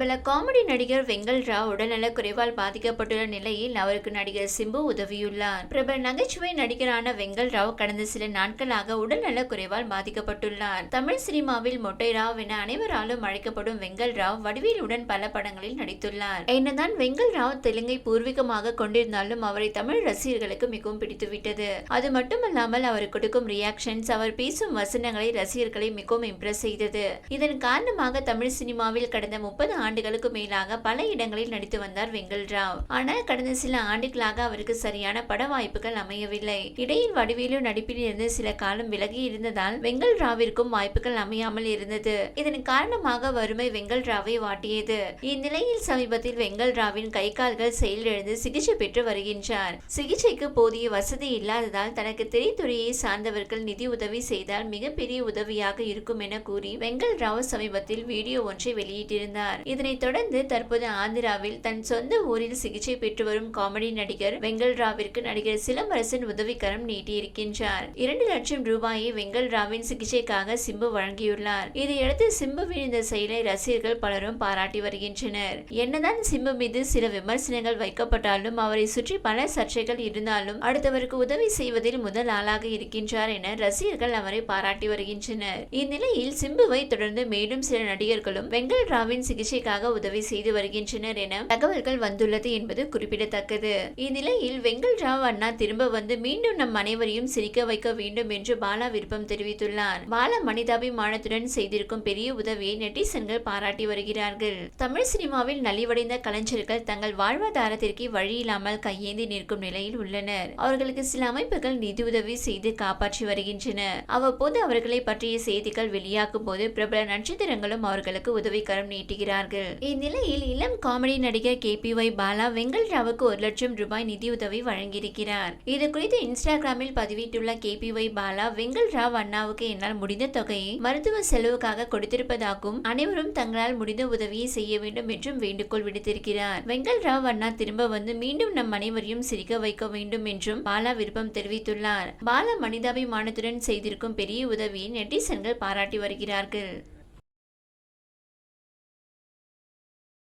பல காமெடி நடிகர் வெங்கல் ராவ் உடல்நலக் குறைவால் பாதிக்கப்பட்டுள்ள நிலையில் அவருக்கு நடிகர் சிம்பு உதவியுள்ளார். பிரபல நகைச்சுவை நடிகரான வெங்கல் ராவ் கடந்த சில நாட்களாக உடல்நலக் குறைவால் பாதிக்கப்பட்டுள்ளார். தமிழ் சினிமாவில் மொட்டை ராவ் என அனைவராலும் அழைக்கப்படும் வெங்கல் ராவ் வடிவேலுடன் பல படங்களில் நடித்துள்ளார். என்னதான் வெங்கல் ராவ் தெலுங்கை பூர்வீகமாக கொண்டிருந்தாலும் அவரை தமிழ் ரசிகர்களுக்கு மிகவும் பிடித்துவிட்டது. அது மட்டுமல்லாமல் அவர் கொடுக்கும் ரியாக்ஷன்ஸ் அவர் பேசும் வசனங்களை ரசிகர்களை மிகவும் இம்ப்ரெஸ் செய்தது. இதன் காரணமாக தமிழ் சினிமாவில் கடந்த முப்பது ஆண்டுகளுக்கு மேலாக பல இடங்களில் நடித்து வந்தார் வெங்கல்ராவ் ஆனால் கடந்த சில ஆண்டுகளாக அவருக்கு சரியான பட வாய்ப்புகள் அமையவில்லை. இடையில் வடிவேலு நடிப்பில் இருந்து சில காலம் விலகி இருந்ததால் வெங்கல்ராவிற்கும் வாய்ப்புகள் அமையாமல் இருந்தது. இதன் காரணமாக வறுமை வெங்கல்ராவை வாட்டியது. இந்நிலையில் சமீபத்தில் வெங்கல்ராவின் கை கால்கள் செயலிழந்து சிகிச்சை பெற்று வருகின்றார். சிகிச்சைக்கு போதிய வசதி இல்லாததால் தனக்கு திரைத்துறையை சார்ந்தவர்கள் நிதி உதவி செய்தால் மிகப்பெரிய உதவியாக இருக்கும் என கூறி வெங்கல்ராவ் சமீபத்தில் வீடியோ ஒன்றை வெளியிட்டிருந்தார். இதனைத் தொடர்ந்து தற்போது ஆந்திராவில் தன் சொந்த ஊரில் சிகிச்சை பெற்று வரும் காமெடி நடிகர் வெங்கல் ராவிற்கு நடிகர் சிலம்பரசன் உதவிக்கரம் நீட்டியிருக்கின்றார். இரண்டு லட்சம் ரூபாயை வெங்கல் ராவின் சிகிச்சைக்காக சிம்பு வழங்கியுள்ளார். இதையடுத்து சிம்புவின் இந்த செயலை ரசிகர்கள் பலரும் பாராட்டி வருகின்றனர். என்னதான் சிம்பு மீது சில விமர்சனங்கள் வைக்கப்பட்டாலும் அவரை சுற்றி பல சர்ச்சைகள் இருந்தாலும் அடுத்தவருக்கு உதவி செய்வதில் முதல் ஆளாக இருக்கின்றார் என ரசிகர்கள் அவரை பாராட்டி வருகின்றனர். இந்நிலையில் சிம்புவை தொடர்ந்து மேலும் சில நடிகர்களும் வெங்கல் ராவின் சிகிச்சைக்காக உதவி செய்து வருகின்றனர் என தகவல்கள் வந்துள்ளது என்பது குறிப்பிடத்தக்கது. இந்நிலையில் வெங்கல் ராவ் அண்ணா திரும்ப வந்து மீண்டும் நம் அனைவரையும் சிரிக்க வைக்க வேண்டும் என்று பாலா விருப்பம் தெரிவித்துள்ளார். பாலா மனிதாபிமானத்துடன் செய்திருக்கும் பெரிய உதவியை நெட்டிசன்கள் பாராட்டி வருகிறார்கள். தமிழ் சினிமாவில் நலிவடைந்த கலைஞர்கள் தங்கள் வாழ்வாதாரத்திற்கு வழியில்லாமல் கையேந்தி நிற்கும் நிலையில் உள்ளனர். அவர்களுக்கு சில அமைப்புகள் நிதியுதவி செய்து காப்பாற்றி வருகின்றன. அவ்வப்போது அவர்களை பற்றிய செய்திகள் வெளியாகும் போது பிரபல நட்சத்திரங்களும் அவர்களுக்கு உதவிக்கரம் நீட்டுகிறார்கள். இந்நிலையில் இளம் காமெடி நடிகர் K P Y Bala Vengal ராவுக்கு ஒரு லட்சம் ரூபாய் நிதியுதவி வழங்கியிருக்கிறார். இது குறித்து இன்ஸ்டாகிராமில் பதிவிட்டுள்ள K P Y Bala Vengal Rao அண்ணாவுக்கு என்னால் முடிந்த தொகையை மருத்துவ செலவுக்காக கொடுத்திருப்பதாகவும் அனைவரும் தங்களால் முடிந்த உதவியை செய்ய வேண்டும் என்றும் வேண்டுகோள் விடுத்திருக்கிறார். வெங்கல் ராவ் அண்ணா திரும்ப வந்து மீண்டும் நம் அனைவரையும் சிரிக்க வைக்க வேண்டும் என்றும் பாலா விருப்பம் தெரிவித்துள்ளார். பாலா மனிதாபிமானத்துடன் செய்திருக்கும் பெரிய உதவியை நெட்டிசன்கள் பாராட்டி வருகிறார்கள்.